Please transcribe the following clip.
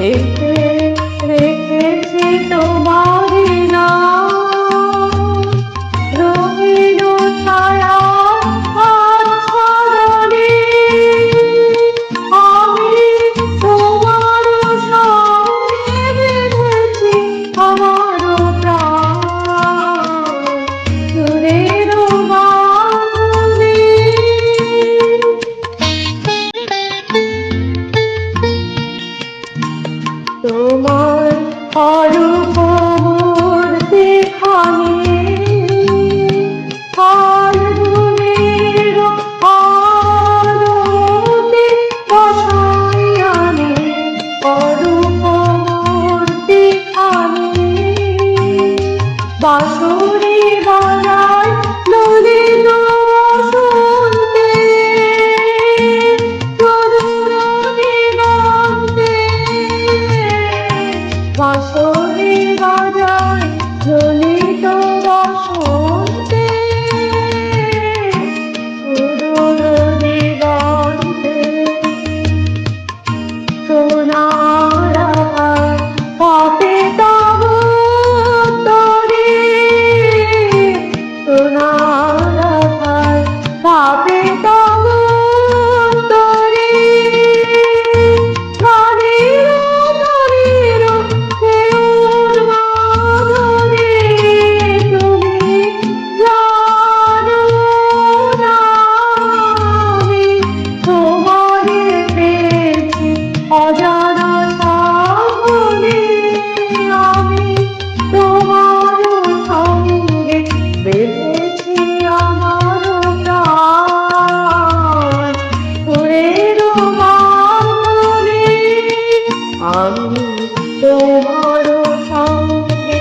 hey. বাসরে বানায় ললিত শুনতে প্রদুরবিগন্তে বাসরে বাজায় ঝোলে তোমার সঙ্গে